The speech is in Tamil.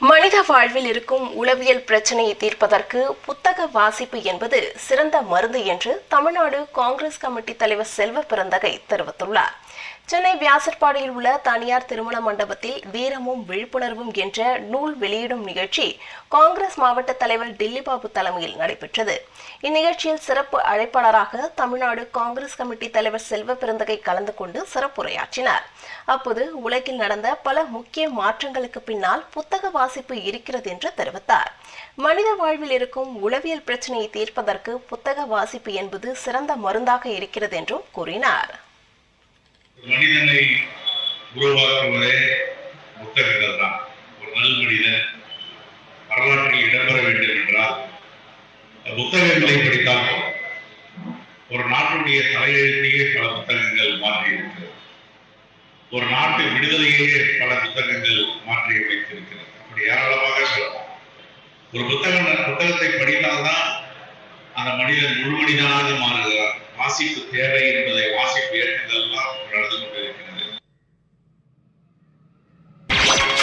மனித வாழ்வில் இருக்கும் உளவியல் பிரச்சனையை தீர்ப்பதற்கு புத்தக வாசிப்பு என்பது சிறந்த மருந்து என்று தமிழ்நாடு காங்கிரஸ் கமிட்டி தலைவர் செல்வ பிறந்தகை தெரிவித்துள்ளார். சென்னை வியாசர்பாடியில் உள்ள தனியார் திருமண மண்டபத்தில் வீரமும் விழிப்புணர்வும் என்ற நூல் வெளியிடும் நிகழ்ச்சி காங்கிரஸ் மாவட்ட தலைவர் டில்லிபாபு தலைமையில் நடைபெற்றது. இந்நிகழ்ச்சியில் சிறப்பு அழைப்பாளராக தமிழ்நாடு காங்கிரஸ் கமிட்டி தலைவர் செல்வ பிறந்தகை கலந்து கொண்டு சிறப்புரையாற்றினார். அப்போது உலகில் நடந்த பல முக்கிய மாற்றங்களுக்கு பின்னால் புத்தக வாசிப்பு இருக்கிறது என்று தெரிவித்தார். மனித வாழ்வில் இருக்கும் உளவியல் பிரச்சனையை தீர்ப்பதற்கு புத்தக வாசிப்பு என்பது சிறந்த மருந்தாக இருக்கிறது என்றும் கூறினார். மனிதனை உருவாக்குவதே புத்தகங்கள் தான் ஒரு நல் மனிதன் வரலாற்றில் இடம்பெற வேண்டும் என்றால் புத்தகங்களை படித்தால் ஒரு நாட்டுடைய தலையெழுத்தையே பல புத்தகங்கள் மாற்றியிருக்கிறது ஒரு நாட்டு விடுதலையே பல புத்தகங்கள் மாற்றியவை ஒரு புத்தகம் புத்தகத்தை படித்தால்தான் அந்த மனிதன் முழு மாறுகிறார் வாசிப்பு தேவை என்பதை வாசிப்பு ஏற்றுதல்லாம்